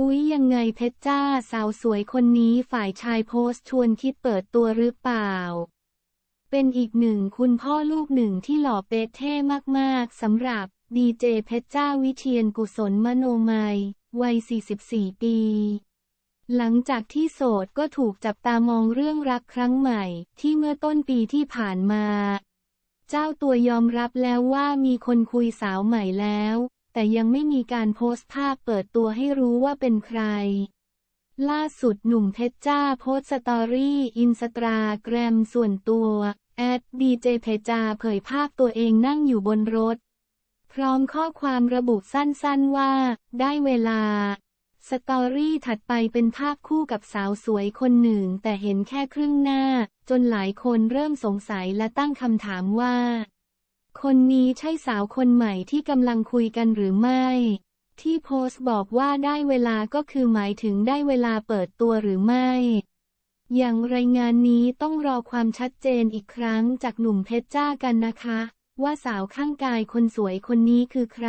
อุ๊ยยังไงเพชรจ้าสาวสวยคนนี้ฝ่ายชายโพสต์ชวนคิดเปิดตัวหรือเปล่า เป็นอีกหนึ่งคุณพ่อลูกหนึ่งที่หล่อเป๊ะเท่มากๆสำหรับดีเจเพชรจ้าวิเชียนกุศลมโนมัย วัย 44 ปี หลังจากที่โสดก็ถูกจับตามองเรื่องรักครั้งใหม่ ที่เมื่อต้นปีที่ผ่านมา เจ้าตัวยอมรับแล้วว่ามีคนคุยสาวใหม่แล้ว แต่ยังไม่มีการโพสต์ภาพเปิดตัวให้รู้ว่าเป็นใคร ล่าสุดหนุ่มเพชรจ้าโพสต์สตอรี่อินสตาแกรมส่วนตัวแอดดีเจเพชรจ้าเผยภาพตัวเองนั่งอยู่บนรถ พร้อมข้อความระบุสั้นๆว่า ได้เวลา สตอรี่ถัดไปเป็นภาพคู่กับสาวสวยคนหนึ่งแต่เห็นแค่ครึ่งหน้า จนหลายคนเริ่มสงสัยและตั้งคำถามว่า คนนี้ใช่สาวคนใหม่ที่กำลังคุยกันหรือไม่ ที่โพสต์บอกว่าได้เวลาก็คือหมายถึงได้เวลาเปิดตัวหรือไม่ อย่างรายงานนี้ต้องรอความชัดเจนอีกครั้งจากหนุ่มเพชรจ้ากันนะคะ ว่าสาวข้างกายคนสวยคนนี้คือใคร